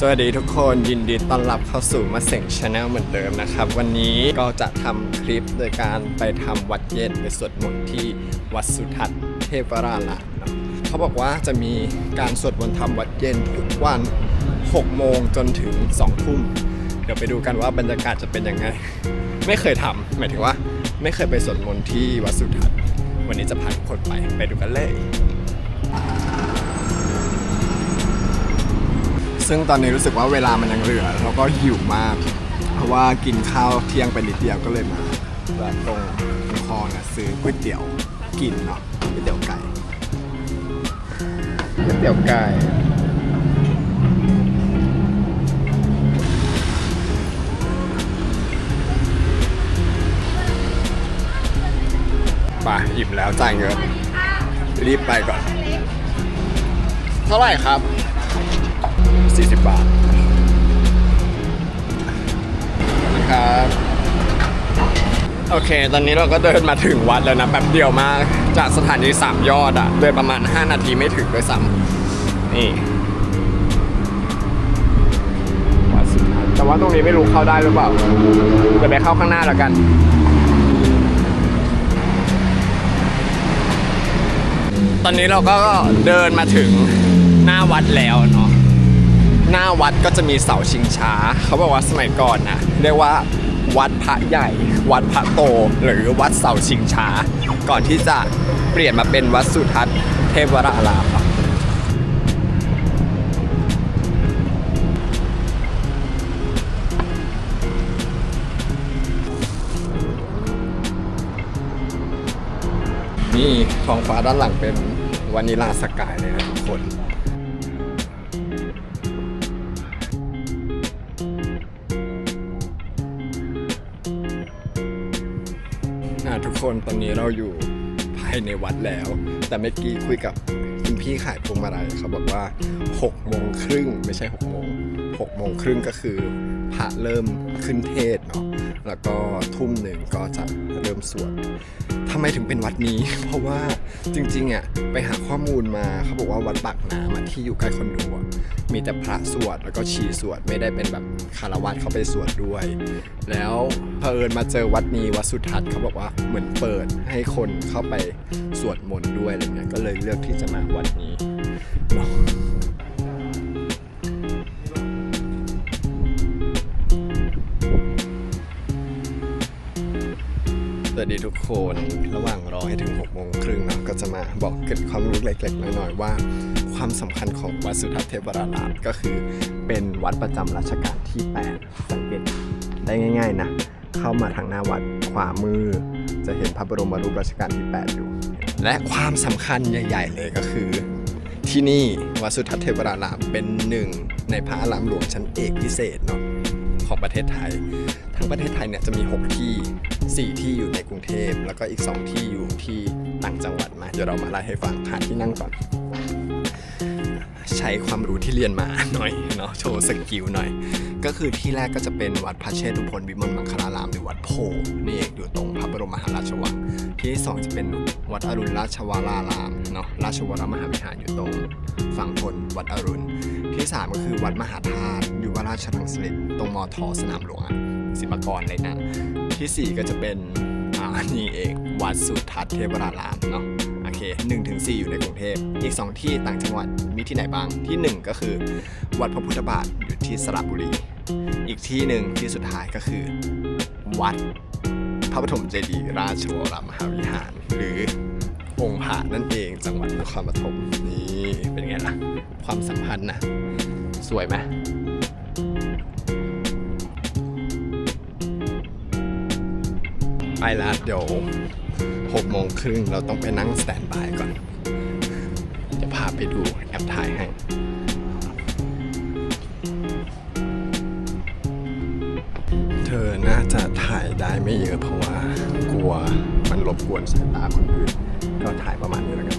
สวัสดีทุกคนยินดีต้อนรับเข้าสู่มาเส็งชาแนลเหมือนเดิมนะครับ วันนี้ก็จะทำคลิปโดยการไปทำวัดเย็นไปสวดมนต์ที่วัดสุทัศน์เทพราลามเนะเขาบอกว่าจะมีการสวดมนต์ทำวัดเย็นทุกวัน 6 โมงจนถึง 2 ทุ่ม เดี๋ยวไปดูกันว่าบรรยากาศจะเป็นยังไง ไม่เคยทำหมายถึงว่า ไม่เคยไปสวดมนต์ที่วัดสุทัศน์วันนี้จะพาทุกคนไปไปดูกันเลย ซึ่งตอนนี้รู้สึกว่าเวลามันยังเหลือแล้วก็หิวมาก เพราะว่ากินข้าวเที่ยงไปนิดเดียวก็เลยมาแวะตรงคลองนะซื้อก๋วยเตี๋ยวกินเนาะก๋วยเตี๋ยวไก่ก๋วยเตี๋ยวไก่ไปอิ่มแล้วจ่ายเงินรีบไปก่อน เท่าไหร่ครับ 40 บาทนะครับ โอเค ตอนนี้เราก็เดินมาถึงวัดแล้วนะแป๊บเดียวมาก จากสถานีสามยอดอะเดินประมาณ 5 นาทีไม่ถึงด้วยซ้ำนี่วัดสุทัศน์แต่ว่าตรงนี้ไม่รู้เข้าได้หรือเปล่าเดี๋ยวไปเข้าข้างหน้าแล้วกันตอนนี้เราก็เดินมาถึงหน้าวัดแล้วเนาะ หน้าวัดก็จะมีเสาชิงช้า เขาบอกว่าสมัยก่อนนะเรียกว่าวัดพระใหญ่ วัดพระโต หรือวัดเสาชิงช้า ก่อนที่จะเปลี่ยนมาเป็นวัดสุทัศน์เทพวรารามครับนี่ท้องฟ้าด้านหลังเป็นวานิลาสกายเลยนะทุกคน คนตอนนี้เราอยู่ภายในวัดแล้ว แต่เมื่อกี้คุยกับคุณพี่ขายพวงมาลัยเขาบอกว่า6โมงครึ่งไม่ใช่6โมง 6โมงครึ่งก็คือพระเริ่มขึ้นเทศเนาะแล้วก็ทุ่มหนึ่งก็จะเริ่มสวดทำไมถึงเป็นวัดนี้ เพราะว่าจริงๆอะไปหาข้อมูลมาเขาบอกว่าวัดปากน้ำที่อยู่ใกล้คอนโดมีแต่พระสวดแล้วก็ชีสวดไม่ได้เป็นแบบคารวะเข้าไปสวดด้วย แล้วเผอิญมาเจอวัดนี้วัดสุทัศน์เขาบอกว่าเหมือนเปิดให้คนเข้าไปสวดมนต์ด้วยอะไรเงี้ยก็เลยเลือกที่จะมาวัดนี้ วัสดีทุกคน ระหว่างรอให้ถึง6โมงครึ่งเนาะก็จะมาบอกเกร็ดความรู้เล็กๆน้อยๆว่า ความสำคัญของวัดสุทัศน์เทพวรารามก็คือ เป็นวัดประจำรัชกาลที่ 8 สังเกตได้ง่าย ๆ นะ เข้ามาทางหน้าวัดขวามือ จะเห็นพระบรมรูปรัชกาลที่ 8 อยู่ และความสำคัญใหญ่ ๆ เลยก็คือ ที่นี่วัดสุทัศน์เทพวรารามเป็นหนึ่งในพระอารามหลวงชั้นเอกพิเศษเนาะของประเทศไทย ทั้งประเทศไทยเนี่ยจะมี 6 ที่ 4 ที่อยู่ในกรุงเทพ แล้วก็อีก 2 ที่อยู่ที่ต่างจังหวัดมา เดี๋ยวเรามาไล่ให้ฟังหาที่นั่งก่อน ใช้ความรู้ที่เรียนมาหน่อยเนาะโชว์สกิลหน่อย ก็คือที่แรกก็จะเป็นวัดพระเชตุพนวิมลมังคลารามหรือวัดโพนี่เองอยู่ตรงพระบรมมหาราชวังที่ที่สองจะเป็นวัดอรุณราชวรารามเนาะราชวรมหาวิหารอยู่ตรงฝั่งทนวัดอรุณที่สามก็คือวัดมหาธาตุอยู่วราชรังสิตตรงมอทอสนามหลวง ศิลปากรเลยนะ ที่สี่ก็จะเป็นอ่านี่เองวัดสุทัศน์เทพรารามเนาะโอเค1ถึง4อยู่ในกรุงเทพอีก 2 ที่ต่างจังหวัดมีที่ไหนบ้างที่ 1 ก็คือ วัดพระพุทธบาทอยู่ที่สระบุรี อีกที่หนึ่งที่สุดท้ายก็คือ วัดพระปฐมเจดีย์ราชวรมหาวิหาร หรือองค์พระนั่นเองจังหวัดนครปฐมนี่เป็นไงล่ะ ความสัมพันธ์นะ สวยไหม ไปละเดี๋ยวหกโมงครึ่งเราต้องไปนั่งสแตนบายก่อน จะพาไปดูแอปถ่ายให้เธอน่าจะถ่ายได้ไม่เยอะเพราะว่ากลัวมันรบกวนสายตาคนอื่นก็ถ่ายประมาณนี้แล้วกัน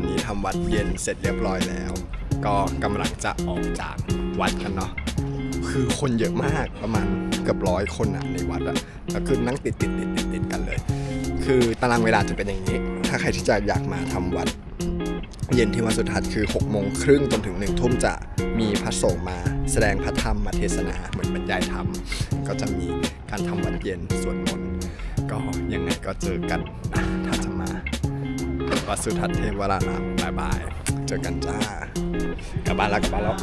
วันนี้ทำวัดเย็นเสร็จเรียบร้อยแล้ว ก็กำลังจะออกจากวัดกันเนาะคือคนเยอะมากประมาณเกือบร้อยคนอะในวัดอะแล้วคือนั่งติดติดติดติดติดกันเลย คือตารางเวลาจะเป็นอย่างนี้ ถ้าใครที่จะอยากมาทำวัด เย็นที่วัดสุทัศน์คือ6กโมงครึ่งจนถึง1นึ่ทุ่มจะมีพระสงฆ์มา แสดงพระธรรมมาเทศนาเหมือนบรรยายธรรม ก็จะมีการทำวัดเย็นสวดมนต์ก็ยังไงก็เจอกันนะถ้าจะมา วัดสุทัศน์เทพวรานามบายบาย เจอกันจ้ากลับบ้านแล้วกลับบ้านแล้ว